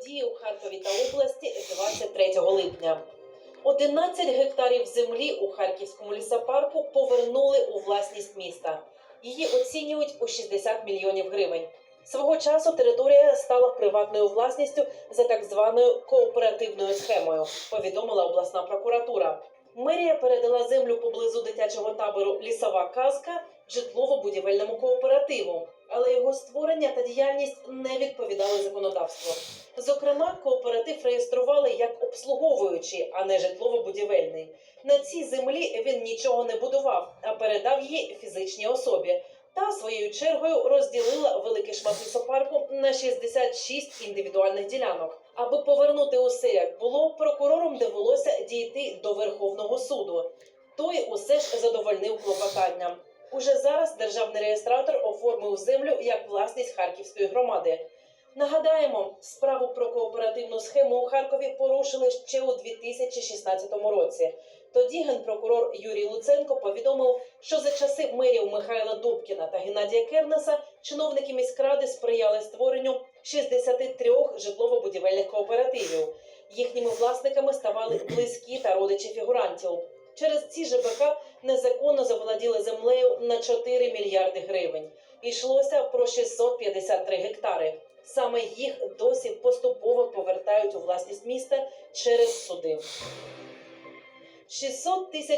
події у Харкові та області 23 липня. 11 гектарів землі у Харківському лісопарку повернули у власність міста. Її оцінюють у 60 мільйонів гривень. Свого часу територія стала приватною власністю за так званою кооперативною схемою, повідомила обласна прокуратура. Мерія передала землю поблизу дитячого табору Лісова казка житлово-будівельному кооперативу, але його створення та діяльність не відповідали законодавству. Зокрема, кооператив реєстрували як обслуговуючий, а не житлово-будівельний. На цій землі він нічого не будував, а передав її фізичній особі. Та своєю чергою розділила великий шмат лісопарку на 66 індивідуальних ділянок. Аби повернути усе як було, прокурорам довелося дійти до Верховного суду. Той усе ж задовольнив клопотання. Уже зараз державний реєстратор оформив землю як власність Харківської громади. Нагадаємо, справу про кооперативну схему у Харкові порушили ще у 2016 році. Тоді генпрокурор Юрій Луценко повідомив, що за часи мерів Михайла Добкіна та Геннадія Кернеса чиновники міськради сприяли створенню 63 житлово-будівельних кооперативів. Їхніми власниками ставали близькі та родичі фігурантів. Через ці ЖБК незаконно заволоділи землею на 4 мільярди гривень. Йшлося про 653 гектари. Саме їх досі поступово повертають у власність міста через суди. 600 тисяч